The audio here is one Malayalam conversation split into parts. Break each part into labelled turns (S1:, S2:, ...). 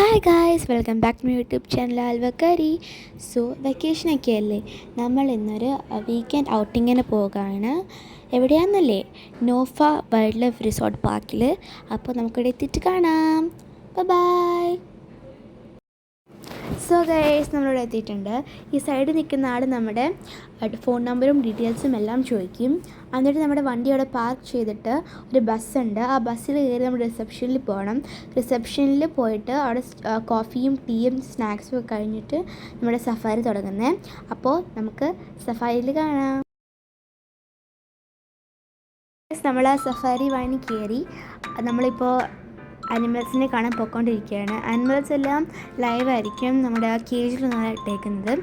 S1: Hi guys welcome back to YouTube channel ആൽവക്കരി so വെക്കേഷനൊക്കെ അല്ലേ? നമ്മൾ ഇന്നൊരു വീക്കെൻഡ് ഔട്ടിങ്ങിന് പോകുകയാണ് എവിടെയാണെന്നല്ലേ നോഫ വൈൽഡ് ലൈഫ് റിസോർട്ട് പാർക്കിൽ അപ്പോൾ നമുക്കിവിടെ എത്തിയിട്ട് കാണാം. ബൈ സോ ഗൈസ് നമ്മളിവിടെ എത്തിയിട്ടുണ്ട്. ഈ സൈഡിൽ നിൽക്കുന്ന ആൾ നമ്മുടെ ഫോൺ നമ്പറും ഡീറ്റെയിൽസും എല്ലാം ചോദിക്കും. എന്നിട്ട് നമ്മുടെ വണ്ടി അവിടെ പാർക്ക് ചെയ്തിട്ട് ഒരു ബസ്സുണ്ട് ആ ബസ്സിൽ കയറി നമ്മൾ റിസപ്ഷനിൽ പോകണം റിസപ്ഷനിൽ പോയിട്ട് അവിടെ കോഫിയും ടീയും സ്നാക്സും ഒക്കെ കഴിഞ്ഞിട്ട് നമ്മുടെ സഫാരി തുടങ്ങുന്നത് അപ്പോൾ നമുക്ക് സഫാരിയിൽ കാണാം. നമ്മൾ ആ സഫാരി വാങ്ങി കയറി. നമ്മളിപ്പോൾ അനിമൽസിനെ കാണാൻ പോയിക്കൊണ്ടിരിക്കുകയാണ്. അനിമൽസ് എല്ലാം ലൈവായിരിക്കും നമ്മുടെ ആ നിന്നാണ് ഇട്ടേക്കുന്നത്.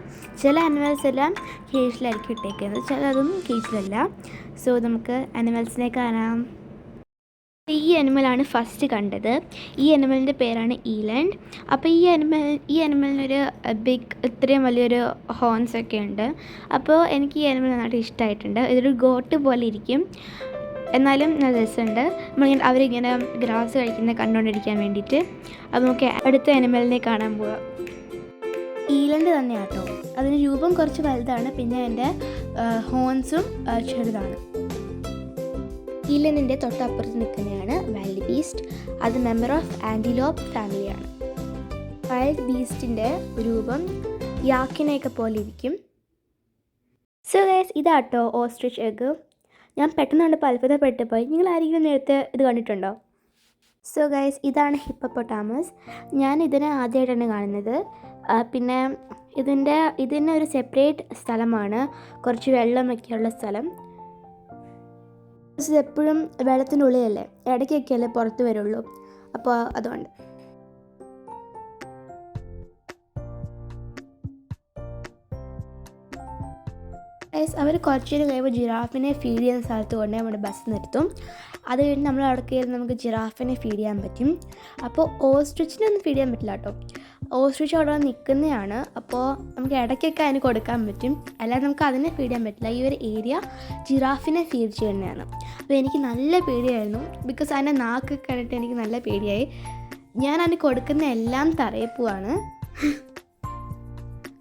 S1: ചില അനിമൽസ് എല്ലാം കേജിലായിരിക്കും ഇട്ടേക്കുന്നത്. ചിലതും കേജിലല്ല സോ നമുക്ക് അനിമൽസിനെ കാണാം. ഈ അനിമലാണ് ഫസ്റ്റ് കണ്ടത്. ഈ അനിമലിന്റെ പേരാണ് ഈലൻഡ് അപ്പോൾ ഈ അനിമൽ ഈ അനിമലിനൊരു ബിഗ് ഇത്രയും വലിയൊരു ഹോൺസ് ഒക്കെ ഉണ്ട്. അപ്പോൾ എനിക്ക് ഈ അനിമൽ നന്നായിട്ട് ഇഷ്ടമായിട്ടുണ്ട് ഇതൊരു ഗോട്ട് പോലെ ഇരിക്കും. എന്നാലും നല്ല രസമുണ്ട്. നമ്മളിങ്ങനെ അവരിങ്ങനെ ഗ്രാസ് കഴിക്കുന്ന കണ്ടുകൊണ്ടിരിക്കാൻ വേണ്ടിയിട്ട്. അത് നമുക്ക് അടുത്ത അനിമലിനെ കാണാൻ പോവാം. ഈലണ്ട് തന്നെ കേട്ടോ അതിന് രൂപം കുറച്ച് വലുതാണ് പിന്നെ അതിന്റെ ഹോൺസും ചെറുതാണ്. ഈലണ്ടിന്റെ തൊട്ടപ്പുറത്ത് നിൽക്കുന്നതാണ് വൈൽഡ് ബീസ്റ്റ്. അത് മെമ്പർ ഓഫ് ആന്റിലോപ്പ് ഫാമിലിയാണ്. വൈൽഡ് ബീസ്റ്റിന്റെ രൂപം യാക്കിനെയൊക്കെ പോലെ ഇരിക്കും. സോ ഗൈസ് ഇതാട്ടോ ഓസ്ട്രിച്ച് എഗ് ഞാൻ പെട്ടെന്ന് കണ്ടപ്പോൾ അത്ഭുതപ്പെട്ടു പോയി നിങ്ങൾ ആരെങ്കിലും നേരത്തെ ഇത് കണ്ടിട്ടുണ്ടോ? സോ ഗൈസ് ഇതാണ് ഹിപ്പപ്പൊട്ടാമസ്. ഞാൻ ഇതിനെ ആദ്യമായിട്ടാണ് കാണുന്നത്. പിന്നെ ഇതിന്റെ ഇതിന് ഒരു സെപ്പറേറ്റ് സ്ഥലമാണ്. കുറച്ച് വെള്ളമൊക്കെയുള്ള സ്ഥലം. എപ്പോഴും വെള്ളത്തിന്റെ ഉള്ളിലല്ലേ? ഇടയ്ക്കൊക്കെയല്ലേ പുറത്ത് വരുള്ളൂ. അപ്പോൾ അതുകൊണ്ട്. ഗൈസ് അവർ കുറച്ച് നേരം കഴിയുമ്പോൾ ജിറാഫിനെ ഫീഡ് ചെയ്യുന്ന സ്ഥലത്ത് കൊണ്ട് നമ്മുടെ ബസ് നിർത്തും. അത് കഴിഞ്ഞ് നമ്മൾ അവിടെ കയറി നമുക്ക് ജിറാഫിനെ ഫീഡ് ചെയ്യാൻ പറ്റും. അപ്പോൾ ഓസ്ട്രിച്ചിനൊന്നും ഫീഡ് ചെയ്യാൻ പറ്റില്ല കേട്ടോ. ഓസ്ട്രിച്ച് അവിടെ നിൽക്കുന്നതാണ്. അപ്പോൾ നമുക്ക് ഇടയ്ക്കൊക്കെ അതിന് കൊടുക്കാൻ പറ്റും. അല്ലാതെ നമുക്ക് അതിനെ ഫീഡ് ചെയ്യാൻ പറ്റില്ല. ഈ ഒരു ഏരിയ ജിറാഫിനെ ഫീഡ് ചെയ്യുന്നതാണ്. അപ്പോൾ എനിക്ക് നല്ല പേടിയായിരുന്നു. ബിക്കോസ് അതിന്റെ നാക്കൊക്കെ കണ്ടിട്ട് എനിക്ക് നല്ല പേടിയായി. ഞാൻ അതിന് കൊടുക്കുന്ന എല്ലാം തറയപ്പുവാണ്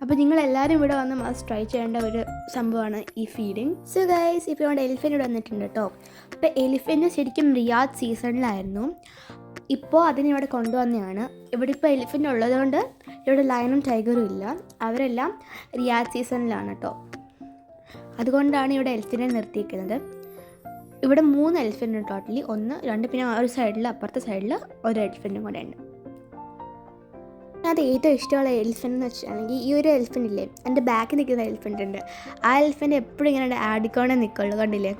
S1: അപ്പോൾ നിങ്ങൾ എല്ലാവരും ഇവിടെ വന്ന് മസ്റ്റ് ട്രൈ ചെയ്യേണ്ട ഒരു സംഭവമാണ് ഈ ഫീഡിങ് സോ ഗൈസ് ഇപ്പോൾ ഇവിടെ എലിഫന്റ് ഇവിടെ വന്നിട്ടുണ്ട് കേട്ടോ അപ്പോൾ എലിഫന്റ് ശരിക്കും റിയാദ് സീസണിലായിരുന്നു ഇപ്പോൾ അതിനിവിടെ കൊണ്ടുവന്നതാണ്. ഇവിടെ ഇപ്പോൾ എലിഫന്റ് ഉള്ളതുകൊണ്ട് ഇവിടെ ലയണും ടൈഗറും ഇല്ല. അവരെല്ലാം റിയാദ് സീസണിലാണ് കേട്ടോ അതുകൊണ്ടാണ് ഇവിടെ എലിഫിനെ നിർത്തിയിരിക്കുന്നത്. ഇവിടെ മൂന്ന് എലിഫന്റ് ടോട്ടലി ഒന്ന് രണ്ട് പിന്നെ ഒരു സൈഡിൽ അപ്പുറത്തെ സൈഡിൽ ഒരു എലിഫന്റും കൂടെ ഉണ്ട്. അത് ഏറ്റവും ഇഷ്ടമുള്ള എലിഫന്റ് എന്ന് വെച്ചിട്ടുണ്ടെങ്കിൽ ഈ ഒരു എലിഫന്റ് ഇല്ലേ? എന്റെ ബാക്കിൽ നിൽക്കുന്ന എലിഫന്റ് ഉണ്ട്. ആ എലിഫന്റ് എപ്പോഴും ഇങ്ങനെ ആടിക്കോണേ നിൽക്കുള്ളൂ കണ്ടില്ലേ?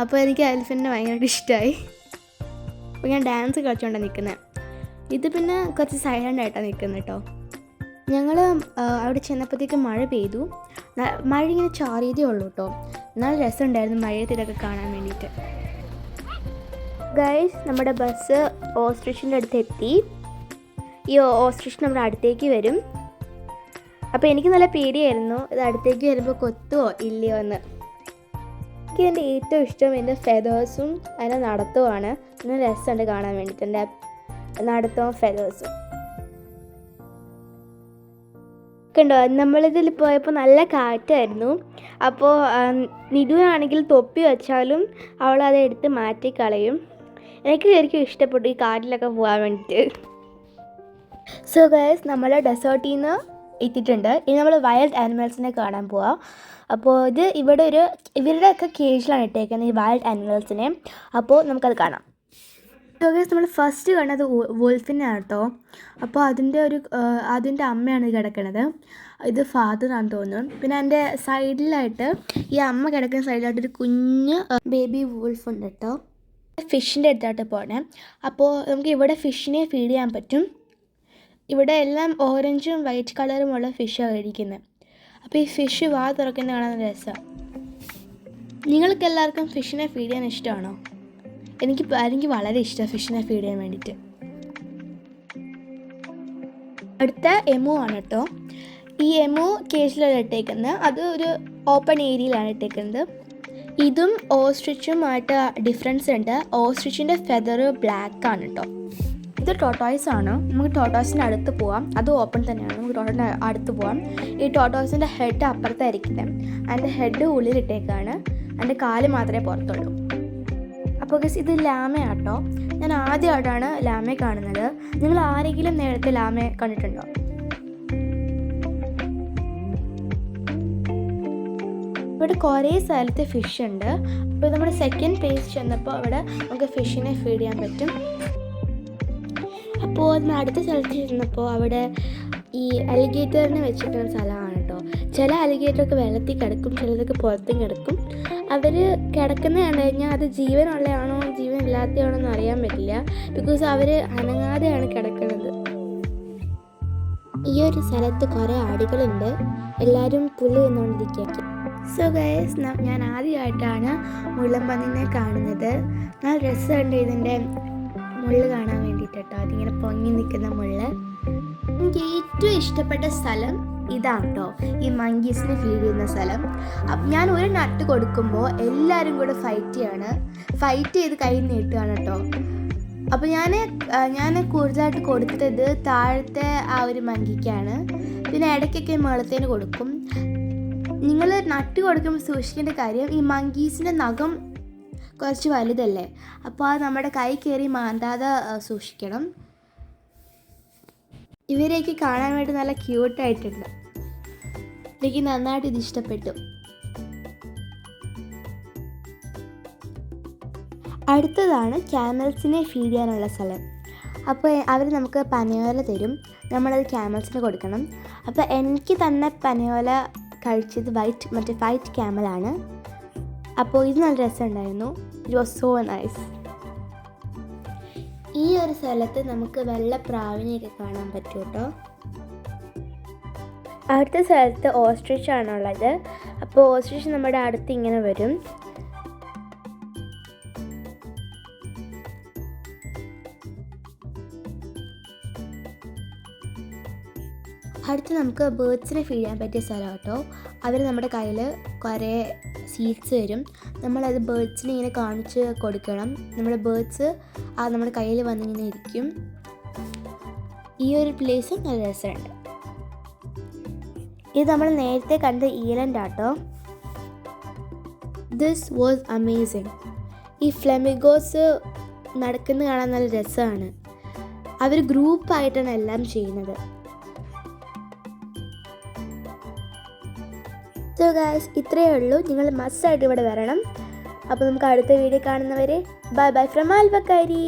S1: അപ്പോൾ എനിക്ക് ആ എലിഫന്റിനെ ഭയങ്കരമായിട്ട് ഇഷ്ടമായി അപ്പോൾ ഞാൻ ഡാൻസ് കളിച്ചുകൊണ്ടാണ് നിൽക്കുന്നത് ഇത് പിന്നെ കുറച്ച് സൈലന്റ് ആയിട്ടാണ് നിൽക്കുന്നത് കേട്ടോ ഞങ്ങൾ അവിടെ ചെന്നപ്പോഴത്തേക്ക് മഴ പെയ്തു. മഴ ഇങ്ങനെ ചാറിയതേ ഉള്ളൂ കേട്ടോ നല്ല രസമുണ്ടായിരുന്നു മഴയത്തിലൊക്കെ കാണാൻ വേണ്ടിയിട്ട്. ഗൈസ് നമ്മുടെ ബസ് ഓസ്ട്രിച്ചിന്റെ അടുത്ത് എത്തി. ഈ ഓസ്ട്രിഷ് നമ്മുടെ അടുത്തേക്ക് വരും. അപ്പോൾ എനിക്ക് നല്ല പേടിയായിരുന്നു. ഇത് അടുത്തേക്ക് വരുമ്പോൾ കൊത്തുവോ ഇല്ലയോ എന്ന്. എനിക്ക് എന്റെ ഏറ്റവും ഇഷ്ടം എന്റെ ഫെതേഴ്സും അതിന്റെ നടത്തവുമാണ് നല്ല രസമുണ്ട് കാണാൻ വേണ്ടിയിട്ട് എന്റെ നടത്തവും ഫെതേഴ്സും കണ്ടോ? നമ്മളിതിൽ പോയപ്പോൾ നല്ല കാറ്റായിരുന്നു. അപ്പോൾ നിധുവാണെങ്കിൽ തൊപ്പി വെച്ചാലും അവളത് എടുത്ത് മാറ്റി കളയും എനിക്ക് ശരിക്കും ഇഷ്ടപ്പെട്ടു ഈ കാറ്റിലൊക്കെ പോകാൻ വേണ്ടിയിട്ട് സോ ഗൈസ് നമ്മൾ ഡെസേർട്ടിൽ നിന്ന് എത്തിയിട്ടുണ്ട്. ഇനി നമ്മൾ വൈൽഡ് ആനിമൽസിനെ കാണാൻ പോവാം. അപ്പോൾ ഇത് ഇവിടെ ഒരു ഇവരുടെയൊക്കെ കേജിലാണ് ഇട്ടേക്കുന്നത് ഈ വൈൽഡ് ആനിമൽസിനെ അപ്പോൾ നമുക്കത് കാണാം. സോ ഗൈസ് നമ്മൾ ഫസ്റ്റ് കണ്ടത് വോൾഫിനെ കേട്ടോ അപ്പോൾ അതിന്റെ ഒരു അതിന്റെ അമ്മയാണ് കിടക്കുന്നത് ഇത് ഫാദറാണെന്ന് തോന്നുന്നു. പിന്നെ എന്റെ സൈഡിലായിട്ട് ഈ അമ്മ കിടക്കുന്ന സൈഡിലായിട്ട് ഒരു കുഞ്ഞ് ബേബി വോൾഫ് ഉണ്ട് കേട്ടോ. ഫിഷിന്റെ അടുത്തായിട്ട് പോകണേ അപ്പോൾ നമുക്ക് ഇവിടെ ഫിഷിനെ ഫീഡ് ചെയ്യാൻ പറ്റും. ഇവിടെ എല്ലാം ഓറഞ്ചും വൈറ്റ് കളറുമുള്ള ഫിഷാണ് കഴിക്കുന്നത് അപ്പോൾ ഈ ഫിഷ് വാ തുറക്കുന്ന കാണാൻ രസമാണ് നിങ്ങൾക്ക് എല്ലാവർക്കും ഫിഷിനെ ഫീഡ് ചെയ്യാൻ ഇഷ്ടമാണോ? എനിക്ക് എനിക്ക് വളരെ ഇഷ്ടമാണ് ഫിഷിനെ ഫീഡ് ചെയ്യാൻ വേണ്ടിയിട്ട് അടുത്ത എമു ആണ് കേട്ടോ ഈ എമു കേസിലാണ് ഇട്ടേക്കുന്നത് അത് ഒരു ഓപ്പൺ ഏരിയയിലാണ് ഇട്ടേക്കുന്നത്. ഇതും ഓസ്ട്രിച്ചുമായിട്ട് ഡിഫറൻസ് ഉണ്ട്. ഓസ്ട്രിച്ചിന്റെ ഫെദർ ബ്ലാക്ക് ആണ് കേട്ടോ ഇത് ടോട്ടോയ്സ് ആണ്. നമുക്ക് ടോട്ടോയ്സിന്റെ അടുത്ത് പോവാം. അത് ഓപ്പൺ തന്നെയാണ്. നമുക്ക് ടോട്ടോയുടെ അടുത്ത് പോവാം. ഈ ടോട്ടോയ്സിന്റെ ഹെഡ് അപ്പുറത്തായിരിക്കുന്നത് അതിന്റെ ഹെഡ് ഉള്ളിലിട്ടേക്കാണ്. അതിന്റെ കാൽ മാത്രമേ പുറത്തുള്ളൂ. അപ്പോൾ ഗസ് ഇത് ലാമയാട്ടോ. ഞാൻ ആദ്യമായിട്ടാണ് ലാമയെ കാണുന്നത്. നിങ്ങൾ ആരെങ്കിലും നേരത്തെ ലാമയെ കണ്ടിട്ടുണ്ടോ? ഇവിടെ കുറേ സ്ഥലത്ത് ഫിഷ് ഉണ്ട്. അപ്പോൾ നമ്മുടെ സെക്കൻഡ് പേജ് ചെന്നപ്പോൾ അവിടെ നമുക്ക് ഫിഷിനെ ഫീഡ് ചെയ്യാൻ പറ്റും. അപ്പോൾ നമ്മൾ അടുത്ത സ്ഥലത്ത് ചെന്നപ്പോൾ അവിടെ ഈ അലിഗേറ്ററിനെ വെച്ചിട്ടുള്ള സ്ഥലമാണ് കേട്ടോ. ചില അലിഗേറ്ററൊക്കെ വെള്ളത്തിൽ കിടക്കും ചിലതൊക്കെ പുറത്തും കിടക്കും. അവർ കിടക്കുന്ന കണ്ടു കഴിഞ്ഞാൽ അത് ജീവനുള്ളതാണോ ജീവൻ ഇല്ലാത്തതാണോ എന്ന് അറിയാൻ പറ്റില്ല. ബിക്കോസ് അവർ അനങ്ങാതെയാണ് കിടക്കുന്നത്. ഈ ഒരു സ്ഥലത്ത് കുറേ ആടുകളുണ്ട്. എല്ലാവരും പുല്ല് തിന്നുകൊണ്ടിരിക്കുക സോ ഗൈസ് ഞാൻ ആദ്യമായിട്ടാണ് മുള്ളംപന്നിനെ കാണുന്നത്. നല്ല രസമുണ്ട് ഇതിന്റെ മുള്ളു കാണാൻ. കേട്ടോ. അതിങ്ങനെ പൊങ്ങി നിൽക്കുന്ന മുള്ള. എനിക്ക് ഏറ്റവും ഇഷ്ടപ്പെട്ട സ്ഥലം ഇതാണ് കേട്ടോ ഈ മങ്കീസിനെ ഫീഡ് ചെയ്യുന്ന സ്ഥലം. അപ്പം ഞാൻ ഒരു നട്ട് കൊടുക്കുമ്പോൾ എല്ലാവരും കൂടെ ഫൈറ്റ് ചെയ്യാണ്. ഫൈറ്റ് ചെയ്ത് കൈ നീട്ടുകയാണ് കേട്ടോ അപ്പോൾ ഞാൻ ഞാൻ കൂടുതലായിട്ട് കൊടുത്തത് താഴത്തെ ആ ഒരു മങ്കിക്കാണ്. പിന്നെ ഇടയ്ക്കൊക്കെ മേളത്തേന് കൊടുക്കും. നിങ്ങൾ നട്ട് കൊടുക്കുമ്പോൾ സൂക്ഷിക്കേണ്ട കാര്യം ഈ മങ്കീസിന്റെ നഖം കുറച്ച് വലുതല്ലേ? അപ്പോൾ അത് നമ്മുടെ കൈ കയറി മാന്താതെ സൂക്ഷിക്കണം. ഇവരെയൊക്കെ കാണാൻ വേണ്ടി നല്ല ക്യൂട്ടായിട്ടുണ്ട്. എനിക്ക് നന്നായിട്ട് ഇത് ഇഷ്ടപ്പെട്ടു. അടുത്തതാണ് ക്യാമൽസിനെ ഫീഡ് ചെയ്യാനുള്ള സ്ഥലം. അപ്പോൾ അവർ നമുക്ക് പനയോല തരും. നമ്മളത് ക്യാമൽസിന് കൊടുക്കണം. അപ്പോൾ എനിക്ക് തന്നെ പനയോല കഴിച്ചത് വൈറ്റ് മറ്റേ വൈറ്റ് ക്യാമലാണ്. അപ്പോൾ ഇത് നല്ല രസമുണ്ടായിരുന്നു. ഇറ്റ് വാസ് സോ നൈസ് ഈ ഒരു സ്ഥലത്ത് നമുക്ക് വെള്ളപ്രാവിനെയൊക്കെ കാണാൻ പറ്റും കേട്ടോ. അടുത്ത സ്ഥലത്ത് ഓസ്ട്രിച്ച് ആണുള്ളത്. അപ്പോൾ ഓസ്ട്രിച്ച് നമ്മുടെ അടുത്ത് ഇങ്ങനെ വരും. അടുത്ത് നമുക്ക് ബേർഡ്സിനെ ഫീഡ് ചെയ്യാൻ പറ്റിയ സ്ഥലം കേട്ടോ. അവർ നമ്മുടെ കയ്യിൽ കുറേ സീഡ്സ് വരും. നമ്മളത് ബേർഡ്സിനെ ഇങ്ങനെ കാണിച്ച് കൊടുക്കണം. നമ്മുടെ ബേർഡ്സ് ആ നമ്മുടെ കയ്യിൽ വന്നിങ്ങനെ ഇരിക്കും. ഈ ഒരു പ്ലേസും നല്ല രസമുണ്ട്. ഇത് നമ്മൾ നേരത്തെ കണ്ട ഈലൻഡ് ആട്ടോ. ദിസ് വാസ് അമേസിങ് ഈ ഫ്ലെമിഗോസ് നടക്കുന്ന കാണാൻ നല്ല രസമാണ്. അവർ ഗ്രൂപ്പായിട്ടാണ് എല്ലാം ചെയ്യുന്നത്. സോ ഗായ്സ് ഇത്രയേ ഉള്ളൂ. നിങ്ങൾ മസ്റ്റായിട്ട് ഇവിടെ വരണം. അപ്പോൾ നമുക്ക് അടുത്ത വീഡിയോ കാണുന്നവരെ ബൈ ബൈ ഫ്രം ആൽബക്കാരി.